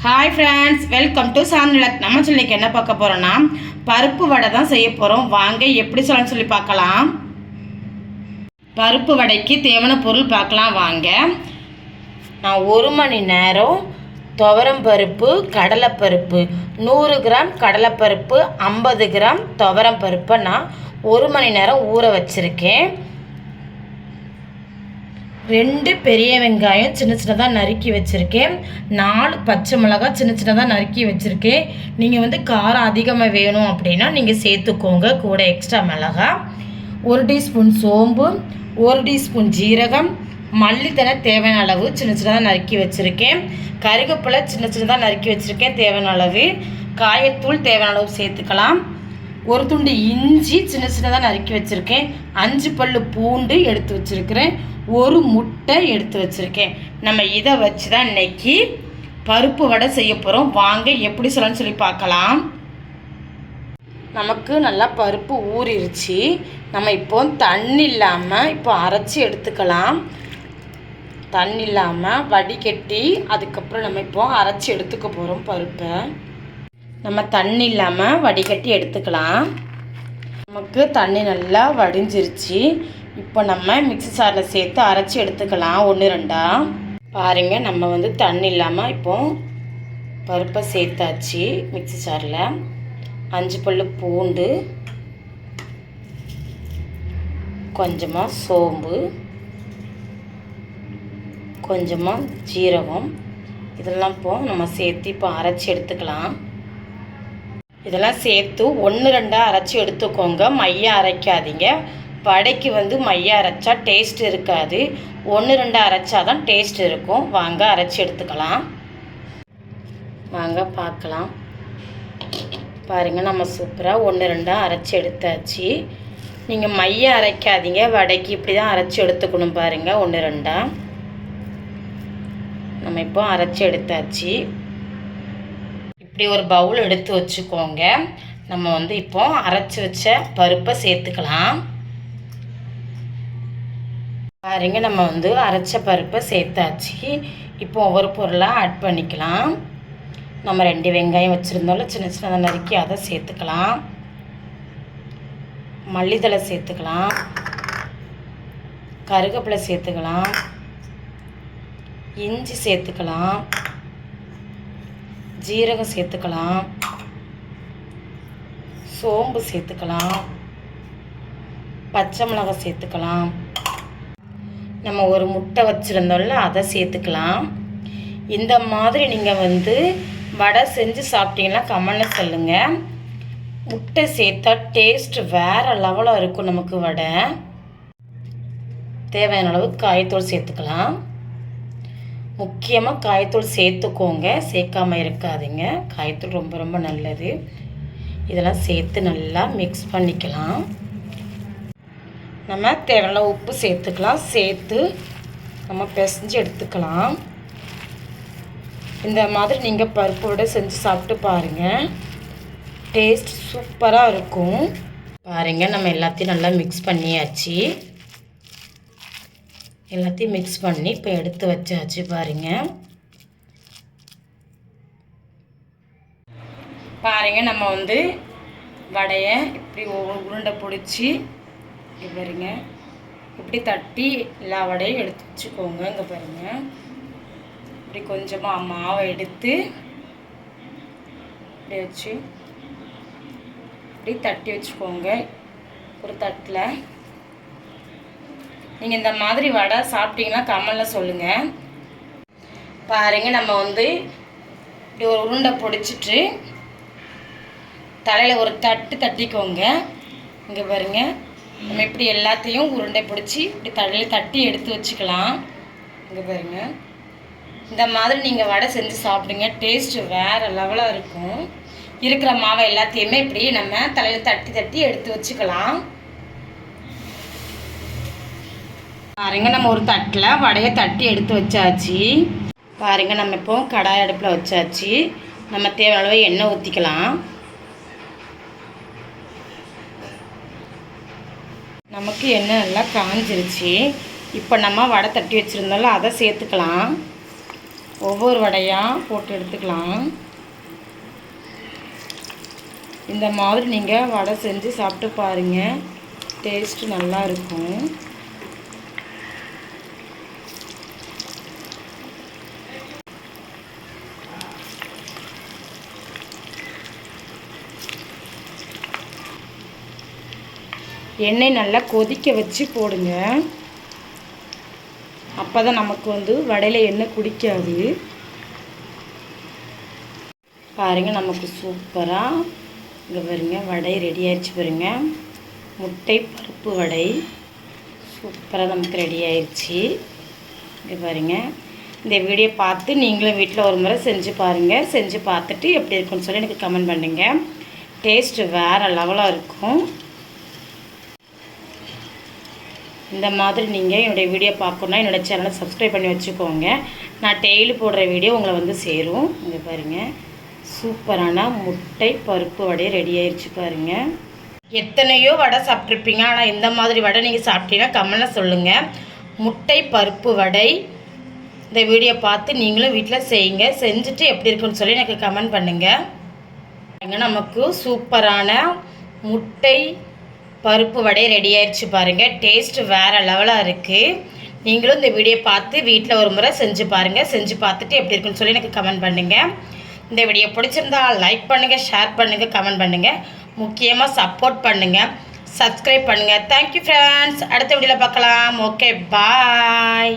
Hi friends welcome to சாந்திலக் நம்ம சொல்லிக்கு என்ன பார்க்க போகிறோன்னா பருப்பு வடை தான் செய்ய போகிறோம் வாங்க எப்படி சொல்லணும்னு சொல்லி பார்க்கலாம். பருப்பு வடைக்கு தேவையான பொருள் பார்க்கலாம் வாங்க. நான் ஒரு மணி நேரம் துவரம் பருப்பு கடலைப்பருப்பு. நூறு கிராம் கடலைப்பருப்பு ஐம்பது கிராம் துவரம் பருப்பை நான் ஒரு மணி நேரம் ஊற வச்சுருக்கேன். ரெண்டு பெரிய வெங்காயம் சின்ன சின்னதாக நறுக்கி வச்சுருக்கேன். நாலு பச்சை மிளகாய் சின்ன சின்னதாக நறுக்கி வச்சுருக்கேன். நீங்கள் வந்து காரம் அதிகமாக வேணும் அப்படின்னா நீங்கள் சேர்த்துக்கோங்க. கூட எக்ஸ்ட்ரா மிளகாய் ஒரு டீஸ்பூன் சோம்பு ஒரு டீஸ்பூன் ஜீரகம் மல்லித்தனை தேவையான அளவு சின்ன சின்னதாக நறுக்கி வச்சுருக்கேன். கருவேப்பிலை சின்ன சின்னதாக நறுக்கி வச்சுருக்கேன். தேவையான அளவு. காயத்தூள் தேவையான அளவு சேர்த்துக்கலாம். ஒரு துண்டு இஞ்சி சின்ன சின்னதாக நறுக்கி வச்சுருக்கேன். அஞ்சு பல்லு பூண்டு எடுத்து வச்சுருக்கிறேன். ஒரு முட்டை எடுத்து வச்சுருக்கேன். நம்ம இதை வச்சு தான் இன்றைக்கி பருப்பு வடை செய்ய போகிறோம் வாங்க எப்படி சொல்லணும்னு சொல்லி பார்க்கலாம். நமக்கு நல்லா பருப்பு ஊறிடுச்சு நம்ம இப்போ தண்ணி இல்லாமல் இப்போ அரைச்சி எடுத்துக்கலாம். தண்ணி இல்லாமல் வடிகட்டி அதுக்கப்புறம் நம்ம இப்போ அரைச்சி எடுத்துக்க போகிறோம் பருப்பை. நம்ம தண்ணி இல்லாமல் வடிகட்டி எடுத்துக்கலாம். நமக்கு தண்ணி நல்லா வடிஞ்சிருச்சு. இப்போ நம்ம மிக்ஸி சாரில் சேர்த்து அரைச்சி எடுத்துக்கலாம். ஒன்று ரெண்டா. பாருங்கள் நம்ம வந்து தண்ணி இல்லாமல் இப்போ பருப்பை சேர்த்தாச்சு மிக்ஸி சாரில். அஞ்சு பல்லு பூண்டு. கொஞ்சமாக சோம்பு. கொஞ்சமாக ஜீரகம். இதெல்லாம் இப்போ நம்ம சேர்த்து இப்போ அரைச்சி எடுத்துக்கலாம். இதெல்லாம் சேர்த்து ஒன்று ரெண்டாக அரைச்சி எடுத்துக்கோங்க. மையம் அரைக்காதீங்க. வடைக்கு வந்து மையம் அரைச்சா டேஸ்ட் இருக்காது. ஒன்று ரெண்டாக அரைச்சா தான் டேஸ்ட் இருக்கும். வாங்க அரைச்சி எடுத்துக்கலாம். வாங்க பார்க்கலாம். பாருங்கள் நம்ம சூப்பராக ஒன்று ரெண்டாக அரைச்சி எடுத்தாச்சு. நீங்கள் மையம் அரைக்காதீங்க. வடைக்கு இப்படி தான் அரைச்சி எடுத்துக்கணும் பாருங்கள் ஒன்று ரெண்டாக நம்ம இப்போ அரைச்சி எடுத்தாச்சு. இப்படி ஒரு பவுல் எடுத்து வச்சுக்கோங்க. நம்ம வந்து இப்போ அரைச்சி வச்ச பருப்பை சேர்த்துக்கலாம். பாருங்க நம்ம வந்து அரைச்ச பருப்பை சேர்த்தாச்சு. இப்போ ஒவ்வொரு பொருளாக ஆட் பண்ணிக்கலாம். நம்ம ரெண்டு வெங்காயம் வச்சுருந்தோம்ல சின்ன சின்னதாக நறுக்கி அதை சேர்த்துக்கலாம். மல்லித்தலை சேர்த்துக்கலாம். கருவேப்பிலை சேர்த்துக்கலாம். இஞ்சி சேர்த்துக்கலாம். ஜீரகம் சேர்த்துக்கலாம். சோம்பு சேர்த்துக்கலாம். பச்சை மிளகாய் சேர்த்துக்கலாம். நம்ம ஒரு முட்டை வச்சுருந்தோம்ல அதை சேர்த்துக்கலாம். இந்த மாதிரி நீங்கள் வந்து வடை செஞ்சு சாப்பிட்டீங்கன்னா கமெண்டில் சொல்லுங்கள் முட்டை சேர்த்தா டேஸ்ட் வேறு லெவலாக இருக்கும் நமக்கு வடை. தேவையான அளவு காயத்தூள் சேர்த்துக்கலாம். முக்கியமாக காயத்தூள் சேர்த்துக்கோங்க. சேர்க்காம இருக்காதீங்க. காயத்தூள் ரொம்ப ரொம்ப நல்லது. இதெல்லாம் சேர்த்து நல்லா மிக்ஸ் பண்ணிக்கலாம். நம்ம தேவையான உப்பு சேர்த்துக்கலாம். சேர்த்து நம்ம பிசைஞ்சு எடுத்துக்கலாம். இந்த மாதிரி நீங்கள் பருப்பு செஞ்சு சாப்பிட்டு பாருங்கள் டேஸ்ட் சூப்பராக இருக்கும். பாருங்கள் நம்ம எல்லாத்தையும் நல்லா மிக்ஸ் பண்ணியாச்சு. எல்லாத்தையும் மிக்ஸ் பண்ணி இப்போ எடுத்து வச்சாச்சு பாருங்கள் பாருங்க நம்ம வந்து வடையை இப்படி உருண்டை பிடிச்சி இப்படி பாருங்க. இப்படி தட்டி எல்லா வடையும் எடுத்து வச்சுக்கோங்க இங்கே பாருங்கள் இப்படி கொஞ்சமாக மாவை எடுத்து இப்படி வச்சு இப்படி தட்டி வச்சுக்கோங்க. ஒரு தட்டில். நீங்கள் இந்த மாதிரி வடை சாப்பிட்டீங்கன்னா கமலில் சொல்லுங்கள் பாருங்கள் நம்ம வந்து இப்படி ஒரு உருண்டை பிடிச்சிட்டு தலையில் ஒரு தட்டு தட்டிக்கோங்க. இங்கே பாருங்க நம்ம இப்படி எல்லாத்தையும் உருண்டை பிடிச்சி இப்படி தலையில் தட்டி எடுத்து வச்சுக்கலாம். இங்கே பாருங்க இந்த மாதிரி நீங்கள் வடை செஞ்சு சாப்பிடுங்க. டேஸ்ட்டு வேறு லெவலாக இருக்கும். இருக்கிற மாவை எல்லாத்தையுமே இப்படி நம்ம தலையில் தட்டி தட்டி எடுத்து வச்சுக்கலாம். பாருங்க நம்ம ஒரு தட்டில் வடையை தட்டி எடுத்து வச்சாச்சு. பாருங்க நம்ம இப்போ கடாய் அடுப்பில் வச்சாச்சு. நம்ம தேவையான அளவு எண்ணெய் ஊற்றிக்கலாம் நமக்கு எண்ணெய் நல்லா காஞ்சிருச்சு. இப்போ நம்ம வடை தட்டி வச்சுருந்தோம்ல அதை சேர்த்துக்கலாம். ஒவ்வொரு வடையாக போட்டு எடுத்துக்கலாம். இந்த மாதிரி நீங்கள் வடை செஞ்சு சாப்பிட்டு பாருங்கள் டேஸ்ட்டு நல்லா இருக்கும். எண்ணெய் நல்லா கொதிக்க வச்சு போடுங்க. அப்போ தான் நமக்கு வந்து வடையில் எண்ணெய் குடிக்காது. பாருங்கள் நமக்கு சூப்பராக இங்கே பாருங்க வடை ரெடி ஆயிடுச்சு பாருங்க. முட்டை பருப்பு வடை சூப்பராக நமக்கு ரெடி ஆயிடுச்சு. இங்கே பாருங்க இந்த வீடியோ பார்த்து நீங்களும் வீட்டில் ஒரு முறை செஞ்சு பாருங்கள் செஞ்சு பார்த்துட்டு எப்படி இருக்குன்னு சொல்லி எனக்கு கமெண்ட் பண்ணுங்கள் டேஸ்ட்டு வேறு லெவலாக இருக்கும். இந்த மாதிரி நீங்கள் என்னுடைய வீடியோ பார்க்கணுன்னா என்னோடய சேனலை சப்ஸ்கிரைப் பண்ணி வச்சுக்கோங்க. நான் டெய்லி போடுற வீடியோ உங்களை வந்து சேரும். இங்கே பாருங்கள் சூப்பரான முட்டை பருப்பு வடை ரெடி ஆயிடுச்சு பாருங்கள் எத்தனையோ வடை சாப்பிட்ருப்பீங்க ஆனால் இந்த மாதிரி வடை நீங்கள் சாப்பிட்டீங்கன்னா கமெண்டில் சொல்லுங்கள் முட்டை பருப்பு வடை இந்த வீடியோ பார்த்து நீங்களும் வீட்டில் செய்யுங்க. செஞ்சுட்டு எப்படி இருக்குன்னு சொல்லி எனக்கு கமெண்ட் பண்ணுங்கள் நமக்கு சூப்பரான முட்டை பருப்பு வடை ரெடி ஆயிடுச்சு பாருங்கள் டேஸ்ட் வேறு லெவலாக இருக்குது நீங்களும் இந்த வீடியோ பார்த்து வீட்டில் ஒரு முறை செஞ்சு பாருங்கள் செஞ்சு பார்த்துட்டு எப்படி இருக்குன்னு சொல்லி எனக்கு கமெண்ட் பண்ணுங்கள் இந்த வீடியோ பிடிச்சிருந்தா லைக் பண்ணுங்கள் ஷேர் பண்ணுங்கள் கமெண்ட் பண்ணுங்கள் முக்கியமாக சப்போர்ட் பண்ணுங்கள் சப்ஸ்கிரைப் பண்ணுங்கள் தேங்க்யூ ஃப்ரெண்ட்ஸ் அடுத்த வீடியோவில் பார்க்கலாம். Okay bye